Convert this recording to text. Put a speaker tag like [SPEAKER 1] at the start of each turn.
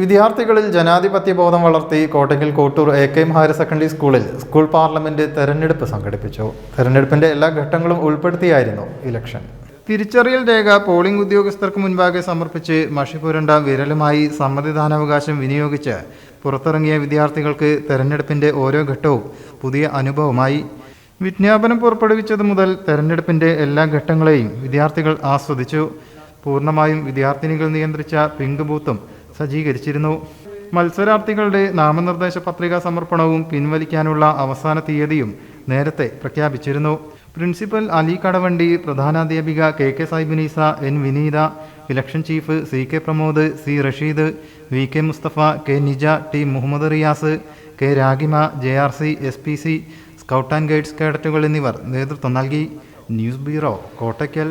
[SPEAKER 1] വിദ്യാർത്ഥികളിൽ ജനാധിപത്യ ബോധം വളർത്തി Kottakkal Kottur A K M higher secondary സ്കൂളിൽ സ്കൂൾ പാർലമെന്റ് തെരഞ്ഞെടുപ്പ് സംഘടിപ്പിച്ചു. തെരഞ്ഞെടുപ്പിന്റെ എല്ലാ ഘട്ടങ്ങളും ഉൾപ്പെടുത്തിയായിരുന്നു ഇലക്ഷൻ. തിരിച്ചറിയൽ രേഖ പോളിംഗ് ഉദ്യോഗസ്ഥർക്ക് മുൻപാകെ സമർപ്പിച്ച് മഷി പുരണ്ട വിരലുമായി സമ്മതിദാനാവകാശം വിനിയോഗിച്ച് പുറത്തിറങ്ങിയ വിദ്യാർത്ഥികൾക്ക് തെരഞ്ഞെടുപ്പിന്റെ ഓരോ ഘട്ടവും പുതിയ അനുഭവമായി. വിജ്ഞാപനം പുറപ്പെടുവിച്ചത് മുതൽ തെരഞ്ഞെടുപ്പിന്റെ എല്ലാ ഘട്ടങ്ങളെയും വിദ്യാർത്ഥികൾ ആസ്വദിച്ചു. പൂർണമായും വിദ്യാർത്ഥിനികൾ നിയന്ത്രിച്ച പിങ്ക് ബൂത്തും സജ്ജീകരിച്ചിരുന്നു. മത്സരാർത്ഥികളുടെ നാമനിർദ്ദേശ പത്രിക സമർപ്പണവും പിൻവലിക്കാനുള്ള അവസാന തീയതിയും നേരത്തെ പ്രഖ്യാപിച്ചിരുന്നു. Principal Ali Kadavandi പ്രധാനാധ്യാപിക K K Saibineesa N Vineetha election chief C K Pramod C Rasheed V K Musthafa K Nija T Muhammed Riyas K Ragima J R C S P C scout and guides കേഡറ്റുകൾ എന്നിവർ നേതൃത്വം നൽകി. News bureau Kottakkal.